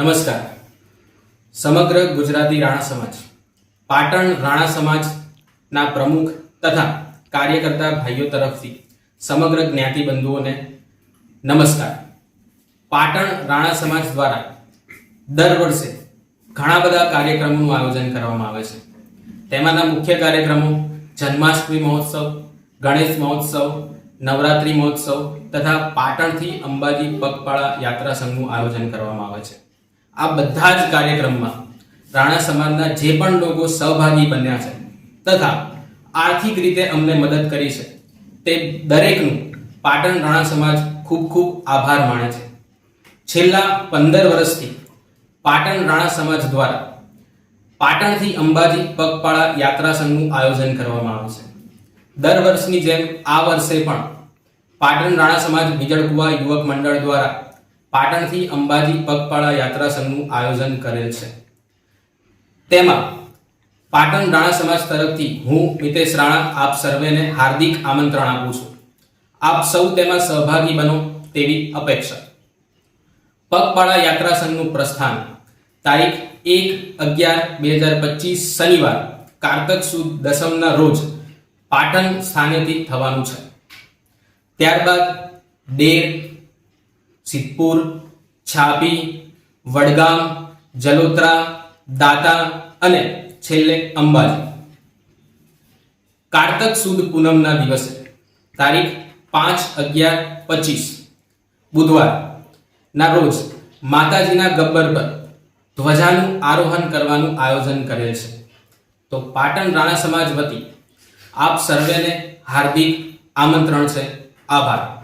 નમસ્કાર. સમગ્ર ગુજરાતી રાણા સમાજ, પાટણ રાણા સમાજના પ્રમુખ તથા કાર્યકર્તા ભાઈઓ તરફથી સમગ્ર જ્ઞાતિ બંધુઓને નમસ્કાર. પાટણ રાણા સમાજ દ્વારા દર વર્ષે ઘણા બધા કાર્યક્રમોનું આયોજન કરવામાં આવે છે. તેમાંના મુખ્ય કાર્યક્રમો જન્માષ્ટમી મહોત્સવ, ગણેશ મહોત્સવ, નવરાત્રિ મહોત્સવ તથા પાટણથી અંબાજી પગપાળા યાત્રા સંઘનું આયોજન કરવામાં આવે છે. આ બધા જ કાર્યક્રમમાં રાણા સમાજના જે પણ લોકો સહભાગી બન્યા છે તથા આર્થિક રીતે અમને મદદ કરી છે, તે દરેકનું પાટણ રાણા સમાજ ખૂબ ખૂબ આભાર માને છે. છેલ્લા પંદર વર્ષથી પાટણ રાણા સમાજ દ્વારા પાટણથી અંબાજી પગપાળા યાત્રા સંઘનું આયોજન કરવામાં આવે છે. દર વર્ષની જેમ આ વર્ષે પણ પાટણ રાણા સમાજ બીજળકુવા યુવક મંડળ દ્વારા પાટણથી અંબાજી પગપાળા યાત્રા સંઘનું આયોજન કરેલ છે. તેમાં પાટણ રાણા સમાજ તરફથી હું, મિતેશ રાણા, આપ સર્વેને હાર્દિક આમંત્રણ આપું છું. આપ સૌ તેમાં સહભાગી બનો તેવી અપેક્ષા. પગપાળા યાત્રા સંઘનું પ્રસ્થાન તારીખ એક અગિયાર બે હજાર પચીસ શનિવાર, કારતક સુદ દસમના રોજ પાટણ સ્થાનેથી થવાનું છે. ત્યારબાદ ડેર સિદ્ધપુર છાપી વડગામ જલોત્રા દાતા અને છેલ્લે અંબાજી. કારતક સુદ પૂનમના દિવસે, તારીખ પાંચ અગિયાર પચીસ, બુધવાર, ના રોજ માતાજીના ગબ્બર પર ધ્વજાનું આરોહણ કરવાનું આયોજન કરેલ છે. તો પાટણ રાણા સમાજ વતી આપ સર્વેને હાર્દિક આમંત્રણ છે. આભાર.